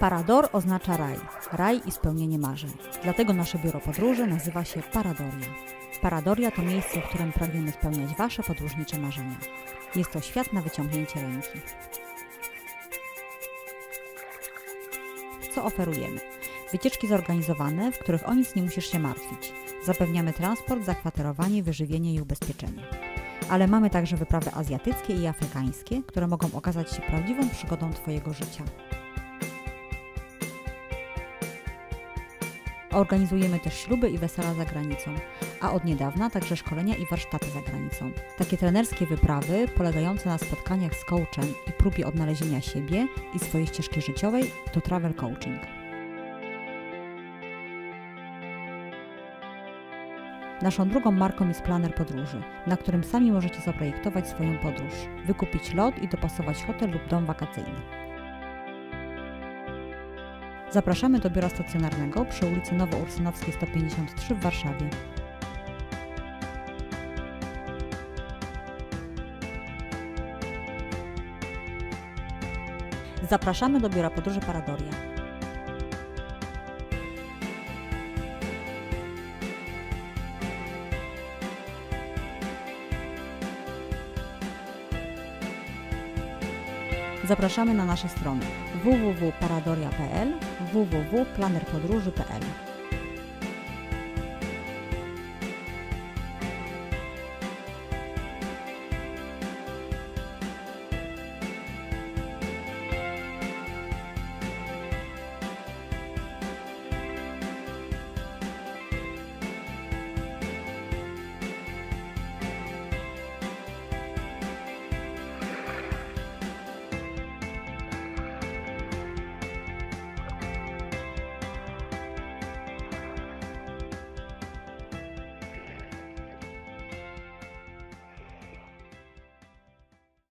Parador oznacza raj, raj i spełnienie marzeń. Dlatego nasze biuro podróży nazywa się Paradoria. Paradoria to miejsce, w którym pragniemy spełniać Wasze podróżnicze marzenia. Jest to świat na wyciągnięcie ręki. Co oferujemy? Wycieczki zorganizowane, w których o nic nie musisz się martwić. Zapewniamy transport, zakwaterowanie, wyżywienie i ubezpieczenie. Ale mamy także wyprawy azjatyckie i afrykańskie, które mogą okazać się prawdziwą przygodą Twojego życia. Organizujemy też śluby i wesela za granicą, a od niedawna także szkolenia i warsztaty za granicą. Takie trenerskie wyprawy polegające na spotkaniach z coachem i próbie odnalezienia siebie i swojej ścieżki życiowej to travel coaching. Naszą drugą marką jest planer podróży, na którym sami możecie zaprojektować swoją podróż, wykupić lot i dopasować hotel lub dom wakacyjny. Zapraszamy do biura stacjonarnego przy ulicy Nowoursynowskiej 153 w Warszawie. Zapraszamy do biura podróży Paradoria. Zapraszamy na nasze strony www.paradoria.pl, www.planerpodróży.pl.